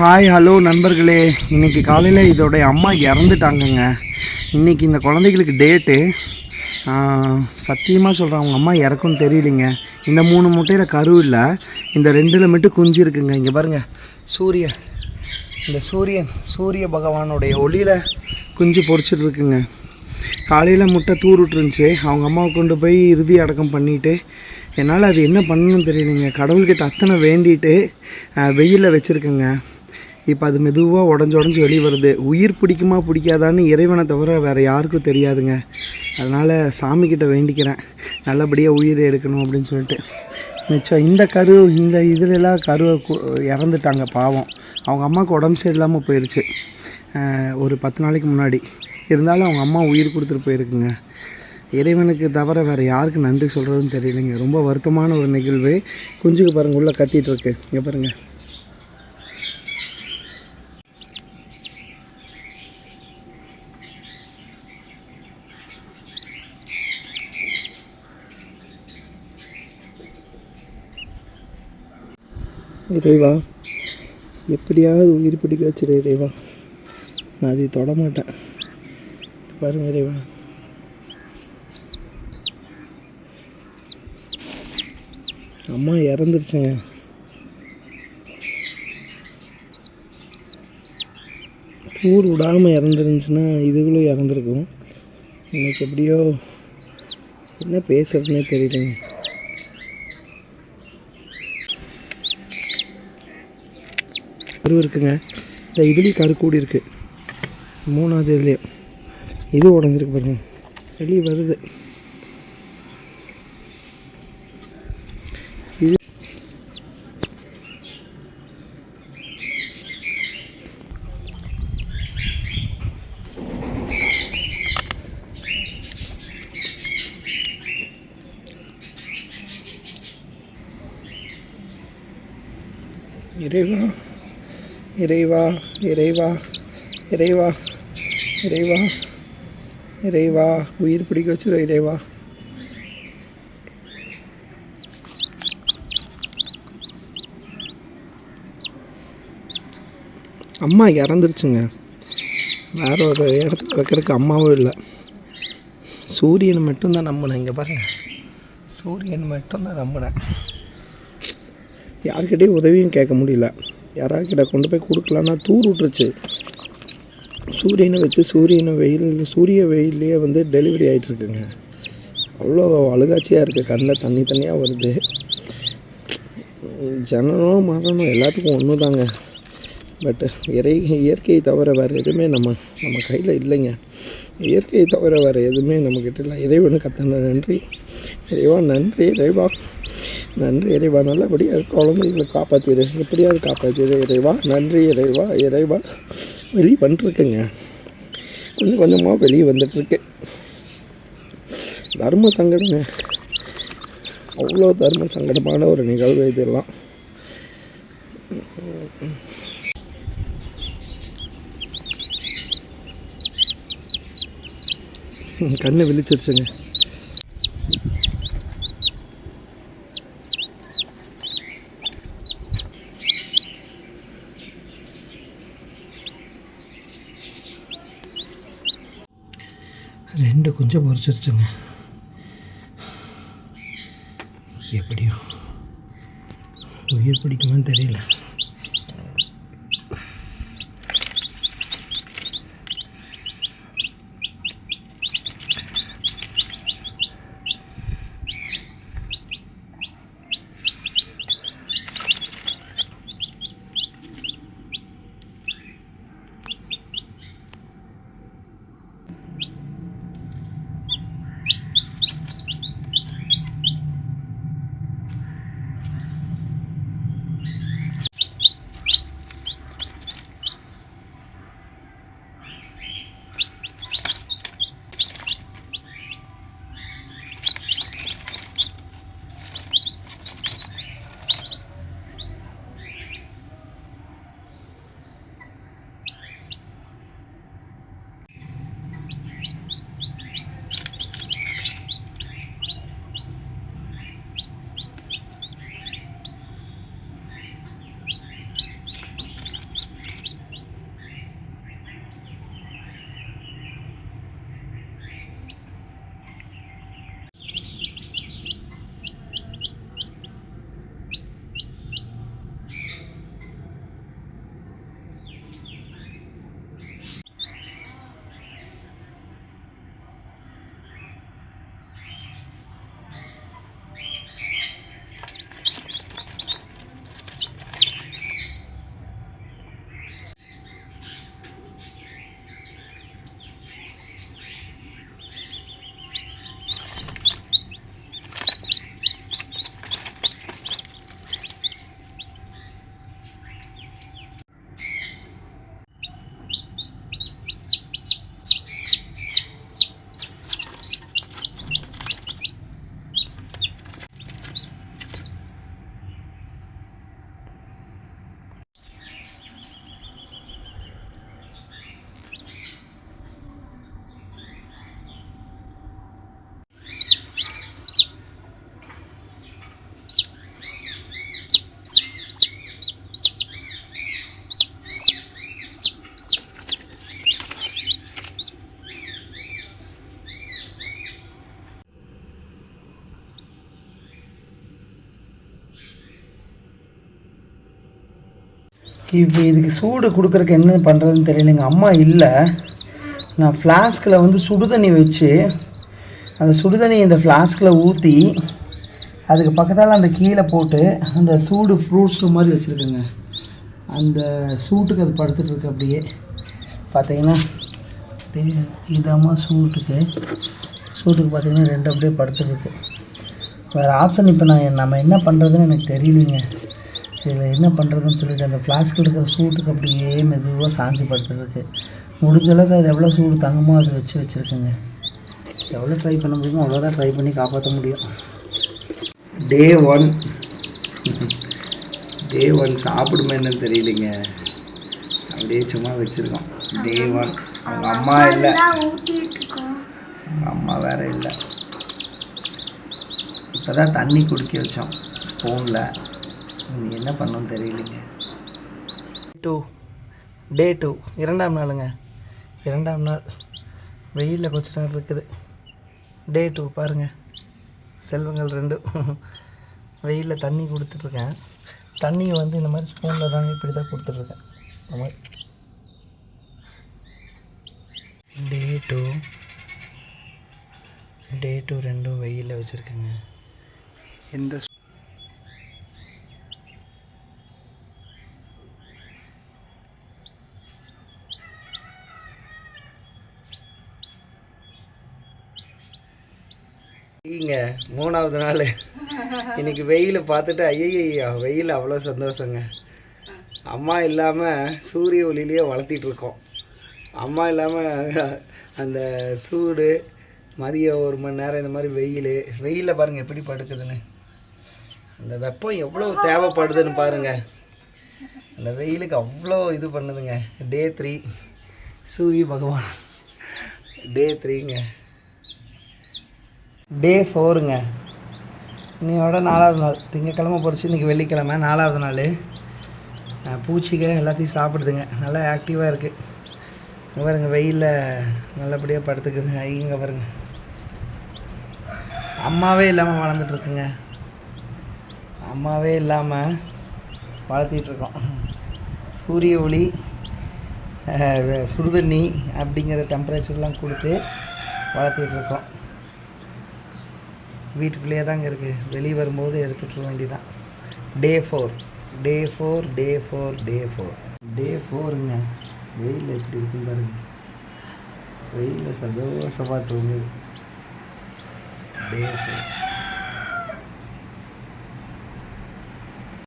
Hi hello நண்பர்களே. இன்றைக்கி காலையில் இதோடைய அம்மா இறந்துட்டாங்கங்க. இன்னைக்கு இந்த குழந்தைகளுக்கு டேட்டு சத்தியமாக சொல்கிறேன் அவங்க அம்மா இறக்கும்னு தெரியலிங்க. இந்த மூணு முட்டையில் கரு இல்லை. இந்த ரெண்டில் மட்டும் குஞ்சு இருக்குங்க. இங்கே பாருங்கள் சூரிய. இந்த சூரியன் சூரிய பகவானுடைய ஒளியில் குஞ்சு பொறிச்சிட்டு இருக்குங்க. காலையில் முட்டை தூர் விட்டுருந்துச்சு அவங்க அம்மாவை கொண்டு போய் இறுதி அடக்கம் பண்ணிவிட்டு என்னால் அது என்ன பண்ணணும்னு தெரியலைங்க. கடவுள்கிட்ட அத்தனை வேண்டிட்டு வெயிலில் வச்சுருக்கேங்க. இப்போ அது மெதுவாக உடஞ்சி உடஞ்சி வெளியே வருது. உயிர் பிடிக்குமா பிடிக்காதான்னு இறைவனை தவிர வேறு யாருக்கும் தெரியாதுங்க. அதனால் சாமிக்கிட்ட வேண்டிக்கிறேன். நல்லபடியாக உயிர் எடுக்கணும் அப்படின்னு சொல்லிட்டு. மிச்சம் இந்த கரு இந்த இதுலலாம் கருவை இறந்துட்டாங்க பாவம். அவங்க அம்மாவுக்கு உடம்பு சரியில்லாமல் போயிடுச்சு ஒரு பத்து நாளைக்கு முன்னாடி. இருந்தாலும் அவங்க அம்மா உயிர் கொடுத்துட்டு போயிருக்குங்க. இறைவனுக்கு தவிர வேறு யாருக்கு நன்றி சொல்கிறதுன்னு தெரியலைங்க. ரொம்ப வருத்தமான ஒரு நிகழ்வு. குஞ்சுக்கு பாருங்க உள்ளே கத்திட்டு இருக்கு. இங்கே பாருங்கள் இறைவா எப்படியாவது உயிர் பிடிக்க வச்சிரு இறைவா. நான் அதை தொட மாட்டேன். பாருங்க இறைவா. அம்மா இறந்துருச்சுங்க. ஊர் விடாமல் இறந்துருந்துச்சுன்னா இதுகளும் இறந்துருக்கும். இன்னைக்கு எப்படியோ என்ன பேசுறதுனே தெரியலங்க. கரு இருக்குங்க. இந்த இதுலேயும் கரு கூடி இருக்குது மூணாவது இதுலேயும் இது உடஞ்சிருக்கு பாருங்க. வெளியே வருது. இது இறைவா. இறைவா இறைவா இறைவா இறைவா இறைவா. உயிர் பிடிக்க வச்சிரு இறைவா. அம்மா இறந்துருச்சுங்க. வேற ஒரு இடத்துல வைக்கிறதுக்கு அம்மாவும் இல்லை. சூரியனை மட்டும்தான் நம்பினேன் இங்கே பாருங்க. சூரியன் மட்டும்தான் நம்பினேன். யாருக்கிட்டேயும் உதவியும் கேட்க முடியல. யாராக்கிட்ட கொண்டு போய் கொடுக்கலான்னா தூர் விட்டுருச்சு. சூரியனை வச்சு சூரியனை வெயில் சூரிய வெயிலே வந்து டெலிவரி ஆகிட்டுருக்குங்க அவ்வளோ அழுகாட்சியாக இருக்குது கண்ணில் தண்ணி தண்ணியாக வருது. ஜனனம் மரணம் எல்லாத்துக்கும் ஒன்று தாங்க பட் இறை இயற்கையை தவிர வேறு எதுவுமே நம்ம நம்ம கையில் இல்லைங்க. இயற்கையை தவிர வேறு எதுவுமே நம்மக்கிட்ட இல்லை. இறைவனுக்கு அத்தனை நன்றி. இறைவா நன்றி இறைவா. நன்றி இறைவா நல்லபடியாக குழந்தைகளை காப்பாற்றிடு எப்படியாவது காப்பாற்றிடு இறைவா நன்றி இறைவா இறைவா. வெளியே வந்துட்டுருக்குங்க கொஞ்சம் கொஞ்சமாக வெளியே வந்துட்டுருக்கு. தர்ம சங்கடங்க. அவ்வளோ தர்ம சங்கடமான ஒரு நிகழ்வு இதெல்லாம். கண்ணை விழிச்சிருச்சுங்க. ரெண்டு கொஞ்சம் பொறிச்சிருச்சுங்க. எப்படியும் உயிர் பிடிக்குமான்னு தெரியல. இப்போ இதுக்கு சூடு கொடுக்குறக்கு என்ன பண்ணுறதுன்னு தெரியல. எங்கள் அம்மா இல்லை. நான் ஃப்ளாஸ்கில் வந்து சுடுதண்ணி வச்சு அந்த சுடுதண்ணி இந்த ஃப்ளாஸ்கில் ஊற்றி அதுக்கு பக்கத்தால் அந்த கீழே போட்டு அந்த சூடு ஃப்ரூட்ஸ் மாதிரி வச்சுருக்கேங்க. அந்த சூட்டுக்கு அது படுத்துட்ருக்கு அப்படியே. பார்த்தீங்கன்னா அப்படியே இதமாக சூட்டுக்கு சூட்டுக்கு பார்த்தீங்கன்னா ரெண்டு அப்படியே படுத்துட்ருக்கு வேறு ஆப்ஷன் இப்போ நான் நம்ம என்ன பண்ணுறதுன்னு எனக்கு தெரியலைங்க. இதில் என்ன பண்ணுறதுன்னு சொல்லிட்டு அந்த ஃப்ளாஸ்கில் இருக்கிற சூட்டுக்கு அப்படியே மெதுவாக சாஞ்சு படுத்துருக்கு முடிஞ்ச அளவுக்கு அது எவ்வளோ சூடு தங்கமோ அது வச்சு வச்சுருக்குங்க. எவ்வளோ ட்ரை பண்ண முடியுமோ அவ்வளோதான் ட்ரை பண்ணி காப்பாற்ற முடியும். டே ஒன் டே ஒன் சாப்பிடுமே என்னன்னு தெரியலைங்க. அப்படியே சும்மா வச்சுருக்கோம். டே ஒன் அவங்க அம்மா இல்லை. அம்மா வேற இல்லை. இப்போ தான் தண்ணி குடிக்க வச்சோம். ஸ்பூனில் என்ன பண்ணோன்னு தெரியலைங்க. டூ டே டூ இரண்டாம் நாளுங்க. இரண்டாம் நாள். வெயிலில் கொஞ்ச நேரம் இருக்குது. டே டூ பாருங்கள் செல்வங்கள் ரெண்டும் வெயிலில் தண்ணி கொடுத்துட்ருக்கேன் தண்ணியை வந்து இந்த மாதிரி ஸ்பூனில் தாங்க இப்படி தான் கொடுத்துட்ருக்கேன். இந்த மாதிரி டே டூ டே டூ ரெண்டும் வெயிலில் வச்சுருக்கேங்க. எந்த இங்க மூணாவது நாள். இன்னைக்கு வெயில் பார்த்துட்டு ஐயய்யா வெயில் அவ்வளோ சந்தோஷங்க. அம்மா இல்லாமல் சூரிய ஒளியிலேயே வளர்த்திட்டு இருக்கோம். அம்மா இல்லாமல் அந்த சூடு மதியம் ஒரு மணி நேரம் இந்த மாதிரி வெயில். வெயிலில் பாருங்கள் எப்படி படுக்குதுன்னு. அந்த வெப்பம் எவ்வளோ தேவைப்படுதுன்னு பாருங்கள் அந்த வெயிலுக்கு அவ்வளோ இது பண்ணுதுங்க. டே த்ரீ சூரிய பகவான். டே த்ரீங்க டே ஃபோருங்க இன்னையோட நாலாவது நாள். திங்கக்கிழமை பொறிச்சு இன்றைக்கி வெள்ளிக்கிழமை நாலாவது நாள். பூச்சிகள் பூச்சிக எல்லாத்தையும் சாப்பிடுதுங்க. நல்லா ஆக்டிவாக இருக்குது இங்கே பாருங்க வெயிலில் நல்லபடியாக படுத்துக்குதுங்க. இங்கே பாருங்க. அம்மாவே இல்லாமல் வளர்ந்துட்டுருக்குங்க. அம்மாவே இல்லாமல் வளர்த்திட்ருக்கோம் சூரிய ஒளி சுடுதண்ணி அப்படிங்கிற டெம்பரேச்சர்லாம் கொடுத்து வளர்த்திட்ருக்கோம் வீட்டுக்குள்ளேயே தாங்க இருக்குது வெளியே வரும்போது எடுத்துகிட்டு வேண்டியதான் day four day four day four day four day four வெயில் எப்படி இருக்குன்னு பாருங்க. வெயிலில் சந்தோஷமாக தூங்குது. Day four